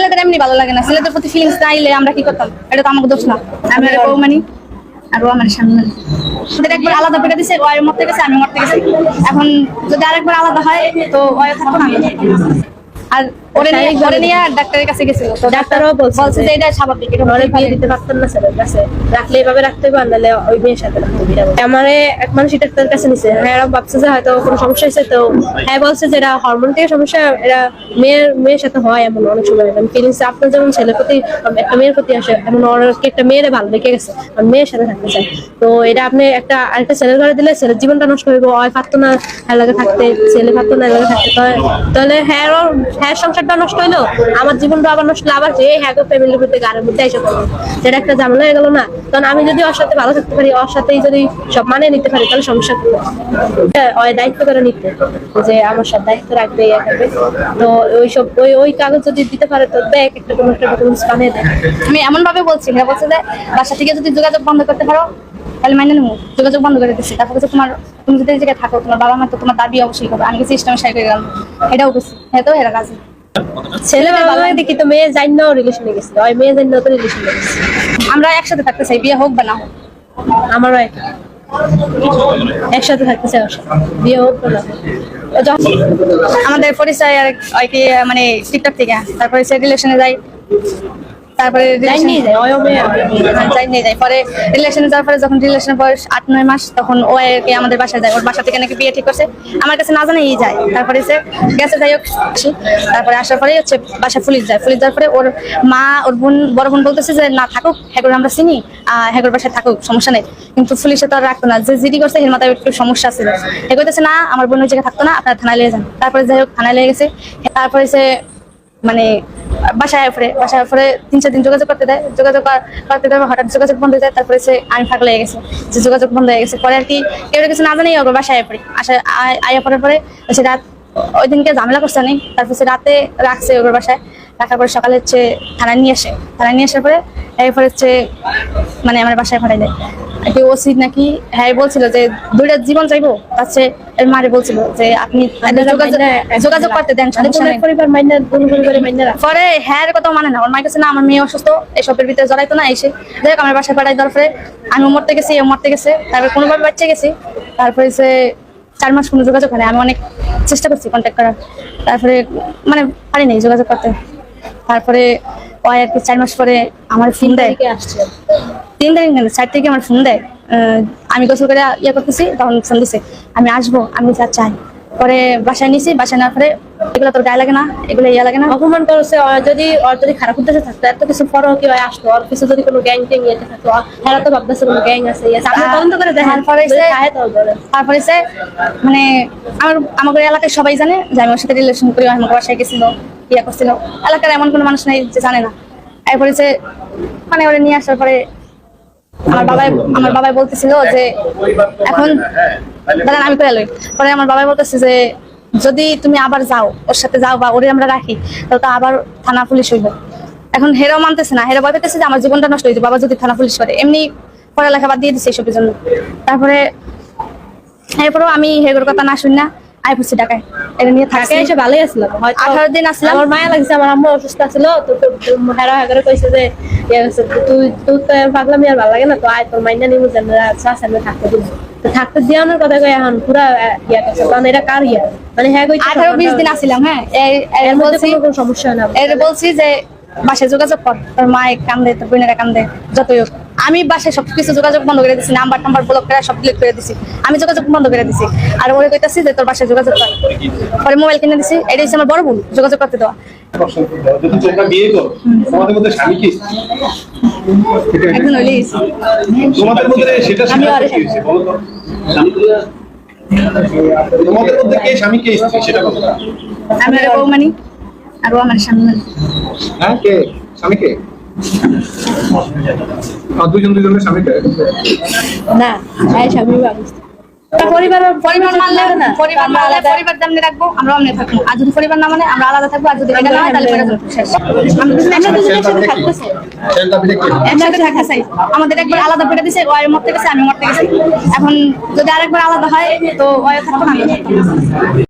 ছেলেদের এমনি ভালো লাগে না। ছেলেদের প্রতি ফিলিংস না এলে আমরা কি করতাম? এটা তো আমাকে দোষ না। আমি আর বউ মানি আর ও আমার স্বামী মানি। ওদের একবার আলাদা করে দিছে ও মরতে গেছে, আমি মরতে গেছি। এখন যদি আরেকবার আলাদা হয়, তো ও থাকব না। আমি। আর ওরে নিয়ে ওরে নিয়ে ডাক্তারের কাছে গেছিল। তো ডাক্তারও বলছে বলছে যে এটা স্বাভাবিক এটা ঘরে হতেই দিতে পারতেন না ছেলের কাছে। রাখলে এভাবে রাখতে হবে নাহলে ওই মেয়ের সাথে রাখতে হবে আমারে এক মানুষ ডাক্তারের কাছে নিছে। হ্যাঁ এরা ভাবছে যে হয়তো কোনো সমস্যা হয়েছে তো হ্যাঁ বলছে যে এরা হরমোন থেকে সমস্যা এরা মেয়ের মেয়ের সাথে হয় এমন অনেক সময়। ফিলিংস আপনার যেমন ছেলের প্রতি একটা মেয়ের প্রতি আসে এমন একটা মেয়ের ভালো লেগে গেছে আর মেয়ের সাথে থাকতে চায়। তো এটা আপনি একটা আরেকটা ছেলের ঘরে দিলে ছেলের জীবনটা নষ্ট হইব হয় পারতো না লাগে থাকতে ছেলে পারতো না লাগে থাকতে তাহলে হ্যাঁ হ্যাঁ সংসারটা নষ্ট হইল, আমার জীবনটা আবার নষ্ট আবার যে হ্যাঁ ফ্যামিলির প্রতি গাড়ির মধ্যে এসে পড়ল। সেটা একটা ঝামেলা হয়ে গেল না। তখন আমি যদি ওর সাথে ভালো থাকতে পারি, ওর সাথেই যদি সব মানিয়ে নিতে পারি, তাহলে সমস্যা ওই দায়িত্ব করে নিতে, যে আমার সব দায়িত্ব রাখবে ইয়ে করবে। তো ওই সব, ওই ওই কাগজ যদি দিতে পারে, তো দেখ, একটা কোনো একটা ডকুমেন্টস বানিয়ে দেয় আমি এমন ভাবে বলছি হ্যাঁ বলছে যে বাসা থেকে যদি যোগাযোগ বন্ধ করতে পারো, তাহলে মাইনে নেব। যোগাযোগ বন্ধ করে দিচ্ছি তারপর তোমার, তুমি যদি জায়গায় থাকো, তোমার বাবা মা তো তোমার দাবি অবশ্যই করবে। আমি কিছু ইসলামের সাইড করে গেলাম? এটাও করছি হ্যাঁ তো এরা কাছে ছেলে দেখি তো মেয়ে না রিলেশনে গেছে। ওই মেয়ে না তো রিলেশনে গেছে। আমরা একসাথে থাকতে চাই বিয়ে হোক বা না হোক। আমারও এক একসাথে থাকতে চাই বিয়ে হোক বা না আমাদের পরিচয় আর কি মানে টিকটক থেকে তারপরে সে রিলেশনে যাই তারপরে নিয়ে। হ্যাঁ, নিয়ে পরে রিলেশনে যাওয়ার পরে যখন রিলেশনের বয়স আট নয় মাস তখন ও আর আমাদের বাসায় যায়। ওর বাসা থেকে নাকি বিয়ে ঠিক করছে। আমার কাছে না জানাই যায়। তারপরে সে গেছে যাই হোক তারপরে আসার পরে হচ্ছে বাসা পুলিশ যায়। পুলিশ যাওয়ার পরে ওর মা ওর বোন বড় বোন বলতেছে যে না থাকুক। হ্যাগর আমরা চিনি। হ্যাগর বাসায় থাকুক সমস্যা নেই। কিন্তু পুলিশে তো আর রাখতো না। যে জিডি করছে এর মাথায় একটু সমস্যা ছিল। হে কইতেছে না আমার বোন ওই জায়গায় থাকতো না। আপনারা থানায় লিয়ে যান। তারপরে যাই হোক থানায় লেগে গেছে। তারপরে সে মানে বাসায় পরে বাসায় পরে তিন, চার দিন যোগাযোগ করতে দেয়। যোগাযোগ করতে দেয়, হঠাৎ যোগাযোগ বন্ধ হয়ে যায়, তারপরে সে আমি ফাঁক লেগে গেছে যে যোগাযোগ বন্ধ হয়ে গেছে। পরে আর কি কেউ কিছু না জানেই ওর বাসায় পড়ি আসা, আয়- পড়ার পরে সে রাত ওই দিনকে ঝামেলা করছে নেই তারপর সে রাতে রাখছে ওর বাসায়। রাখার পরে সকালে হচ্ছে থানায় নিয়ে আসে। থানায় নিয়ে আসার পরে এরপরে হচ্ছে মানে আমার বাসায় পাঠাই দেয়। ওসি নাকি হ্যাঁ বলছিল যে দুইটা জীবন চাইব তার মারে বলছিল যে আপনি যোগাযোগ করতে দেন। পরে হ্যাঁ কথা মানে না ওর মায়ের কাছে না আমার মেয়ে অসুস্থ এসবের ভিতরে জড়াইতো না এসে দেখ আমার বাসায় পাঠাই আমি মরতে গেছি মরতে গেছে তারপরে কোনোভাবে বাচ্চা গেছি তারপরে সে চার মাস কোনো যোগাযোগ হয় আমি অনেক চেষ্টা করছি কন্ট্যাক্ট করার তারপরে মানে পারি নাই যোগাযোগ করতে। তারপরে ওই আর কি চার মাস পরে আমার ফোন দেয় আসছে। তিন তারিখ কেন চার তারিখে আমার ফোন দেয়। আমি গোসল করে ইয়ে করতেছি তখন ফোন দিছে আমি আসব আমি যা চাই। পরে বাসায় নিছি বাসায় নেওয়ার পরে এগুলো তোর গায়ে লাগে না এগুলো ইয়ে লাগে না। অপমান করছে যদি ওর যদি খারাপ উদ্দেশ্যে থাকতো এত কিছু পরও কি হয় আসতো ওর কিছু যদি কোনো গ্যাং ট্যাং ইয়েতে থাকতো এরা তো ভাবতেছে কোনো গ্যাং আছে তদন্ত করে দেখেন থাকে বলেন। তারপরে সে মানে আমার আমাদের এলাকায় সবাই জানে যে আমি ওর সাথে রিলেশন করি ও আমাকে বাসায় গেছিল ইয়ে করছিল। এলাকার এমন কোনো মানুষ নেই যে জানে না। এরপরে সে মানে ওরা নিয়ে আসার পরে আমার বাবাই আমার বাবাই বলতেছিল যে এখন দাঁড়ান আমি করে লই। পরে আমার বাবাই বলতেছে যে যদি তুমি আবার যাও ওর সাথে যাও বা ওরে আমরা রাখি তাহলে তো আবার থানা পুলিশ হইব। এখন হেরাও মানতেছে না হেরা ভয় পেতেছে যে আমার জীবনটা নষ্ট হয়ে যাবে বাবা যদি থানা পুলিশ করে। এমনি পড়ালেখা বাদ দিয়ে দিচ্ছে এইসবের জন্য। তারপরে এরপরেও আমি হেগুর কথা না শুনি না আই পড়ছি ঢাকায় এটা নিয়ে থাকছি। এসে ভালোই আসলাম হয়তো আঠারো দিন আসলাম আমার মায়া লাগছে আমার আম্মু অসুস্থ ছিল তো হেরা হেরা কইছে যে ইয়ে তুই তুই তো পাগলামি আর ভালো লাগে না তো আয় তোর মাইনা নিমু যেন চাষ থাকতে দিব তো থাকতে দিয়ানোর কথা কই এখন পুরা ইয়া করছে কারণ এটা কার ইয়া? মানে হ্যাঁ কইছে আঠারো বিশ দিন আসছিলাম হ্যাঁ? এর বলছি কোনো সমস্যা না। এর বলছি যে বাসায় যোগাযোগ কর তোর মায়ে কান্দে তোর বোনেরা কান্দে যতই হোক। আমি বাসায় সবকিছু যোগাযোগ বন্ধ করে দিছি নাম্বার টাম্বার ব্লক করে সব ডিলিট করে দিছি। আমি যোগাযোগ বন্ধ করে দিছি। আর ওরে কইতাছি যে তোর বাসায় যোগাযোগ কর। পরে মোবাইল কিনে দিছি এটাই হচ্ছে আমার বড় ভুল যোগাযোগ করতে দেওয়া। যদি তোমরা তোমাদের মধ্যে স্বামী কি? একদিন হইলেই তোমাদের মধ্যে সেটা আমি আরে স্বামী কে স্ত্রী সেটা আমি বউ মানি আর ও আমার স্বামী। মানি হ্যাঁ কে? স্বামী কে? দুজন দুজনের স্বামী না হ্যাঁ স্বামী পরিবার পরিবার মানলে না। পরিবার মানলে পরিবার দামনে রাখব আমরা অমনে থাকব। আর যদি পরিবার না মানে আমরা আলাদা থাকব আর যদি এটা না হয় তাহলে পরিবার একসাথে চাই আমাদের একবার আলাদা করে দিছে ও আর মরতে গেছে আমি মরতে গেছি। এখন যদি আরেকবার আলাদা হয় তো ও থাকব আমি থাকব। না।